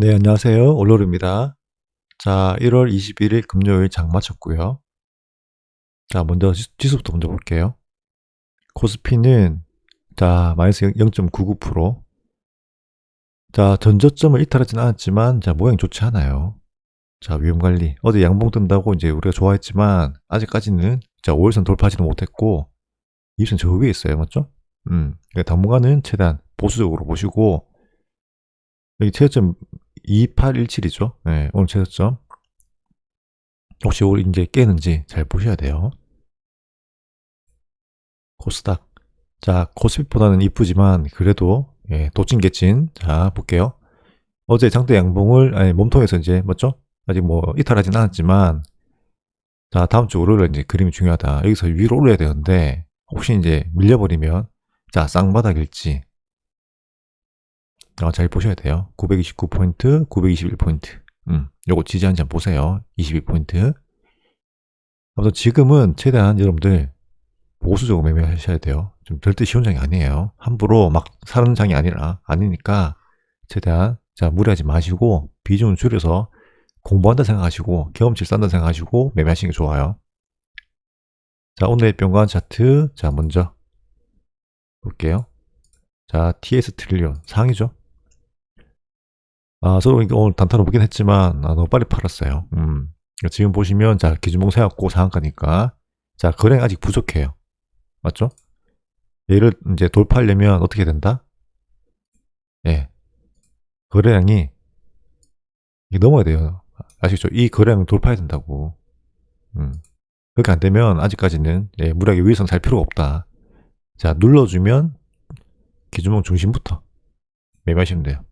네, 안녕하세요. 올로르입니다. 자, 1월 21일 금요일 장 마쳤고요. 자, 먼저 지- 지수 부터 먼저 볼게요. 코스피는 자, 마이너스 0.99%. 자, 전저점을 이탈하진 않았지만 자, 모양이 좋지 않아요. 자, 위험 관리. 어제 양봉 뜬다고 이제 우리가 좋아했지만 아직까지는 자, 5일선 돌파하지도 못했고 2일선 저 위에 있어요. 맞죠? 음. 그러니까 당분간은 최대한 보수적으로 보시고 여기 최저점 2817이죠. 네, 오늘 최저점. 혹시 우리 이제 깨는지 잘 보셔야 돼요. 코스닥. 자, 코스피보다는 이쁘지만 그래도 예, 도찐개찐. 자, 볼게요. 어제 장대 양봉을 아니 몸통에서 이제 맞죠? 아직 뭐 이탈하진 않았지만 자, 다음 주 월요일에 이제 그림이 중요하다. 여기서 위로 올려야 되는데 혹시 이제 밀려버리면 자, 쌍바닥일지 어, 잘 보셔야 돼요. 929포인트, 921포인트. 음, 요거 지지한지 한번 보세요. 22포인트. 아무튼 지금은 최대한 여러분들 보수적으로 매매하셔야 돼요. 좀 절대 쉬운 장이 아니에요. 함부로 막 사는 장이 아니라, 아니니까 최대한 자, 무리하지 마시고 비중을 줄여서 공부한다 생각하시고 경험치 쌓는다 생각하시고 매매하시는 게 좋아요. 자, 오늘의 병관 차트. 자, 먼저 볼게요. 자, TS 트릴리온 상이죠. 아, 서로 오늘 단타로 보긴 했지만, 아, 너무 빨리 팔았어요. 음. 지금 보시면, 자, 기준봉 세웠고 상한가니까, 자, 거래가 아직 부족해요. 맞죠? 얘를 이제 돌파하려면 어떻게 된다? 예. 거래량이, 이게 넘어야 돼요. 아시죠? 이 거래량 돌파해야 된다고. 음. 그렇게 안 되면, 아직까지는, 예, 무리하게 위에선 살 필요가 없다. 자, 눌러주면, 기준봉 중심부터 매매하시면 돼요.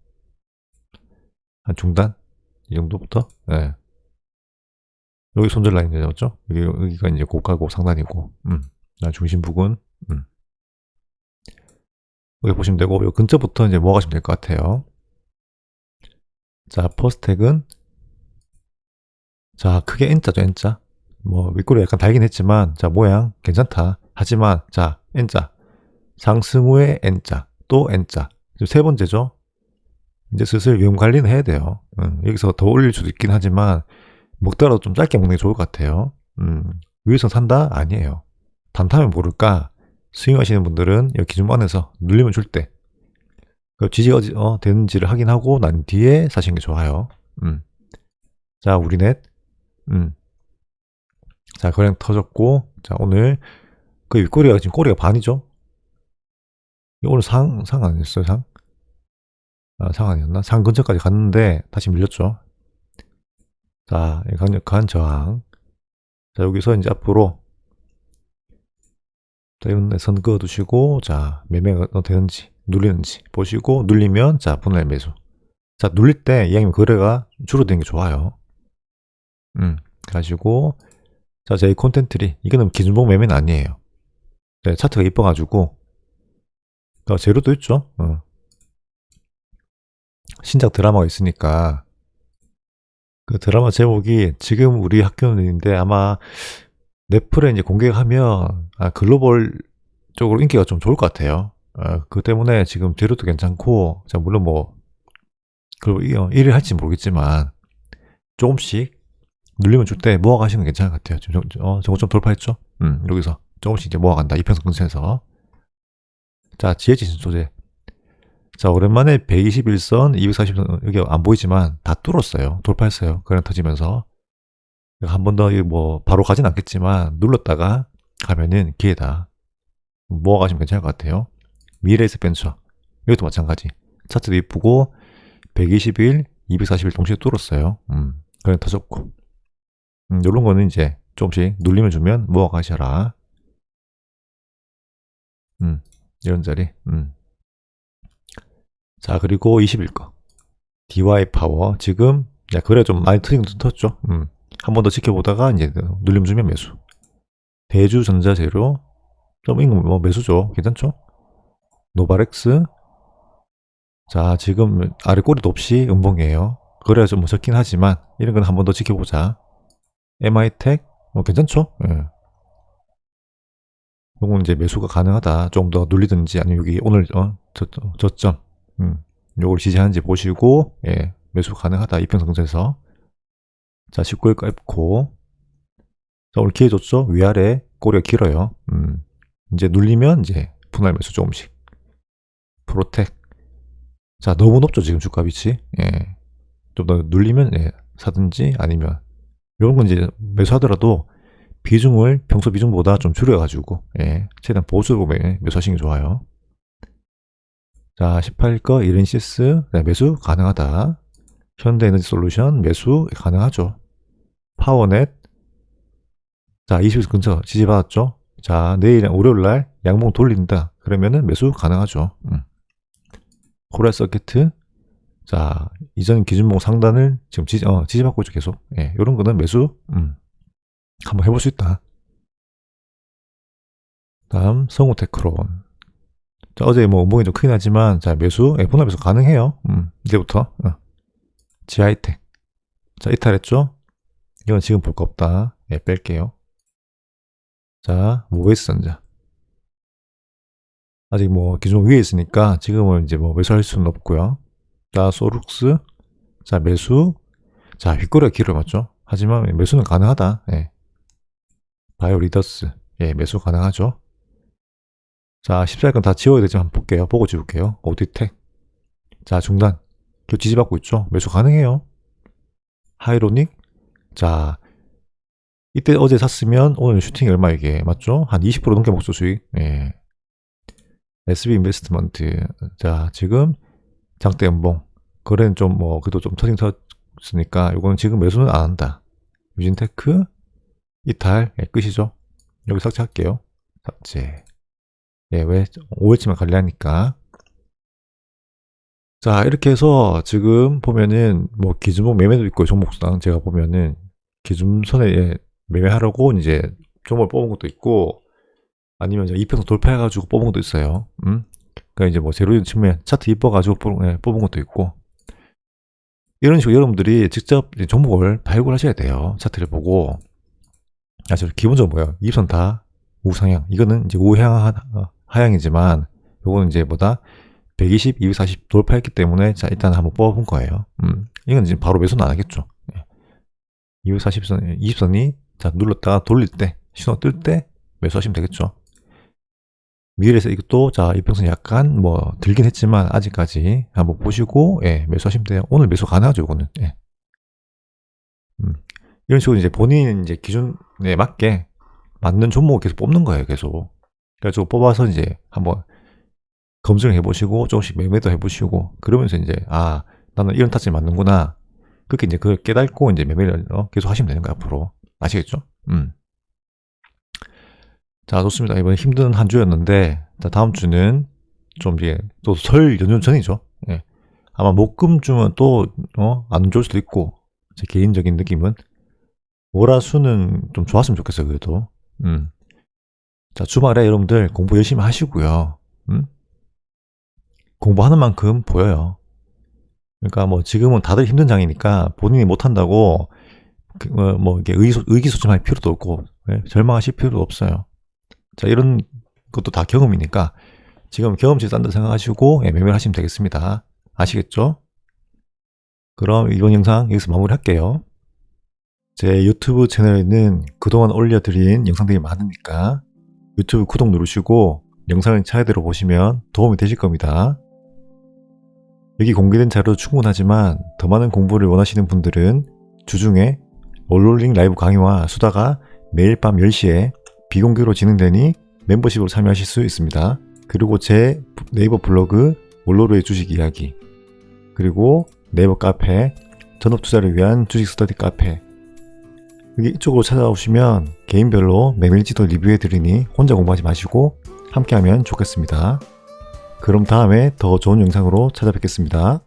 한 중단? 이 정도부터? 네. 여기 손절 라인이죠, 맞죠? 여기, 여기가 이제 고가고 상단이고, 음. 나 중심 부근, 음. 여기 보시면 되고, 요 근처부터 이제 모아가시면 될 것 같아요. 자, 퍼스텍은, 자, 크게 N자죠, N자. 뭐, 윗꼬리 약간 달긴 했지만, 자, 모양 괜찮다. 하지만, 자, N자. 상승 후에 N자. 또 N자. 지금 세 번째죠. 이제 슬슬 위험 관리는 해야 돼요. 음, 여기서 더 올릴 수도 있긴 하지만 먹더라도 좀 짧게 먹는 게 좋을 것 같아요. 음, 위에서 산다? 아니에요. 단타면 모를까? 스윙하시는 분들은 여기 기준 안에서 눌리면 줄 때, 그 지지가 어, 되는지를 확인하고 난 뒤에 사시는 게 좋아요. 음. 자, 우리 넷. 음. 자, 거량 터졌고, 자, 오늘 그 윗꼬리가 지금 꼬리가 반이죠? 오늘 상, 상 아니었어요, 상? 아, 상 아니었나? 상 근처까지 갔는데 다시 밀렸죠. 자, 이 강력한 저항. 자, 여기서 이제 앞으로 자, 이번에 선 그어두시고 자, 매매가 어떻게 되는지 눌리는지 보시고 눌리면 자, 분할 매수. 자, 눌릴 때 이왕이면 거래가 줄어드는 게 좋아요. 음, 가지고 자, 저희 콘텐츠리 이거는 기준봉 매매는 아니에요. 네, 차트가 이뻐가지고 어, 재료도 있죠. 어. 신작 드라마가 있으니까 그 드라마 제목이 지금 우리 학교인데 아마 넷플에 이제 공개하면 아, 글로벌 쪽으로 인기가 좀 좋을 것 같아요. 어, 그 때문에 지금 재료도 괜찮고 자 물론 뭐 그리고 1일 할지 모르겠지만 조금씩 눌리면 줄 때 모아가시는 게 괜찮을 것 같아요. 지금 저- 어, 저거 좀 돌파했죠? 음, 여기서 조금씩 이제 모아간다. 이평선 근처에서. 자, 지혜지신 소재. 자, 오랜만에 121선, 240선, 여기 안 보이지만 다 뚫었어요. 돌파했어요. 그냥 터지면서. 한 번 더, 뭐, 바로 가진 않겠지만, 눌렀다가 가면은 기회다. 모아가시면 괜찮을 것 같아요. 미래에스 벤처. 이것도 마찬가지. 차트도 이쁘고, 121, 241 동시에 뚫었어요. 음, 그냥 터졌고. 음, 요런 거는 이제 조금씩 눌리면 주면 모아가셔라. 음, 이런 자리. 음. 자, 그리고 21거. DY 파워. 지금, 야, 그래 좀 많이 트링 tus죠 음. 한 번 더 지켜보다가 이제 눌림 주면 매수. 대주 전자재료. 좀 이거 뭐 매수죠. 괜찮죠? 노바렉스. 자, 지금 아래 꼬리도 없이 음봉이에요. 거래가 좀 적긴 하지만 이런 건 한 번 더 지켜보자. MI텍. 뭐 괜찮죠? 예. 요건 이제 매수가 가능하다. 좀더 눌리든지 아니면 여기 오늘 어, 저, 저, 저점 음, 요걸 지지하는지 보시고 예, 매수 가능하다. 이평성에서 자, 19일 깎고 자, 오늘 기회 줬죠? 위아래 꼬리가 길어요. 음. 이제 눌리면 이제 분할 매수 조금씩. 프로텍. 자, 너무 높죠, 지금 주가 위치. 예. 좀 더 눌리면 예, 사든지 아니면 이런 건 이제 매수하더라도 비중을 평소 비중보다 좀 줄여가지고 예, 최대한 보수로 매- 매수하시는 게 좋아요. 자, 18거 이렌시스 네, 매수 가능하다. 현대에너지 솔루션 매수 가능하죠. 파워넷 자, 20일 근처 지지받았죠. 자, 내일 월요일 날 양봉 돌린다. 그러면은 매수 가능하죠. 음. 코리아 서킷 자, 이전 기준봉 상단을 지금 지지, 어, 지지받고 있죠, 계속. 예, 요런 거는 매수, 음, 한번 해볼 수 있다. 다음, 성우 테크론. 자, 어제 뭐, 운봉이 좀 크긴 하지만, 자, 매수, 예, 분할 매수 가능해요. 음, 이제부터. 어. 지하이텍. 자, 이탈했죠? 이건 지금 볼 거 없다. 예, 뺄게요. 자, 모베이스 전자. 아직 뭐, 기존 위에 있으니까, 지금은 이제 뭐, 매수할 수는 없고요 자, 소룩스. 자, 매수. 자, 윗꼬리가 길어 맞죠? 하지만 매수는 가능하다. 예. 바이오 리더스. 예, 매수 가능하죠. 자, 14일간 다 지워야 되지 한번 볼게요. 보고 지울게요. 오디텍. 자, 중단. 교 지지받고 있죠? 매수 가능해요. 하이로닉. 자, 이때 어제 샀으면 오늘 슈팅이 얼마 이게 맞죠? 한 20% 넘게 목소 수익. 예. SB 인베스트먼트. 자, 지금 장대 연봉. 거래는 좀 뭐 그래도 좀 터징 터졌으니까 이거는 지금 매수는 안 한다. 유진테크 이탈 예, 끝이죠. 여기 삭제할게요. 삭제. 예, 왜 5일치만 관리하니까. 자, 이렇게 해서 지금 보면은 뭐 기준목 매매도 있고 종목수당 제가 보면은 기준선에 예, 매매하려고 이제 종목을 뽑은 것도 있고 아니면 이제 2평선 돌파해가지고 뽑은 것도 있어요. 음? 그러니까 이제 뭐 제로인 측면 차트 이뻐가지고 뽑은, 예, 뽑은 것도 있고 이런 식으로 여러분들이 직접 종목을 발굴하셔야 돼요. 차트를 보고 사실 기본적으로 뭐예요? 이선 다 우상향. 이거는 이제 우향 어, 하향이지만 요거는 이제 뭐다 120, 240 돌파했기 때문에 자 일단 한번 뽑아본 거예요. 음, 이건 이제 바로 매수는 안 하겠죠. 240선, 20선이 자 눌렀다가 돌릴 때 신호 뜰 때 매수하시면 되겠죠. 미래에서 이것도 자 이평선 약간 뭐 들긴 했지만 아직까지 한번 보시고 예, 매수하시면 돼요. 오늘 매수 가능하죠, 이거는. 예. 음, 이런 식으로 이제 본인 이제 기준에 맞게 맞는 종목을 계속 뽑는 거예요, 계속. 그래서 뽑아서 이제 한번 검증을 해보시고 조금씩 매매도 해보시고 그러면서 이제 아 나는 이런 타점이 맞는구나. 그렇게 이제 그걸 깨닫고 이제 매매를 어, 계속 하시면 되는 거야 앞으로 아시겠죠? 음. 자 좋습니다. 이번 힘든 한 주였는데 자, 다음 주는 좀 이제 또 설 연휴 전이죠. 예. 아마 목금주면 또안 좋을 수도 있고 제 개인적인 느낌은 월화수는 좀 좋았으면 좋겠어요. 그래도 음. 자 주말에 여러분들 공부 열심히 하시고요. 음? 공부하는 만큼 보여요. 그러니까 뭐 지금은 다들 힘든 장이니까 본인이 못한다고 그, 어, 뭐 이게 의기소, 의기소침할 필요도 없고 예? 절망하실 필요도 없어요. 자 이런 것도 다 경험이니까 지금 경험치 싼다 생각하시고 예, 매매를 하시면 되겠습니다. 아시겠죠? 그럼 이번 영상 여기서 마무리할게요. 제 유튜브 채널에는 그동안 올려드린 영상들이 많으니까 유튜브 구독 누르시고 영상을 차례대로 보시면 도움이 되실 겁니다. 여기 공개된 자료도 충분하지만 더 많은 공부를 원하시는 분들은 주중에 올롤링 라이브 강의와 수다가 매일 밤 10시에 비공개로 진행되니 멤버십으로 참여하실 수 있습니다. 그리고 제 네이버 블로그 올로르의 주식 이야기 그리고 네이버 카페 전업 투자를 위한 주식 스터디 카페 여기 이쪽으로 찾아오시면 개인별로 메밀지도 리뷰해 드리니 혼자 공부하지 마시고 함께하면 좋겠습니다. 그럼 다음에 더 좋은 영상으로 찾아뵙겠습니다.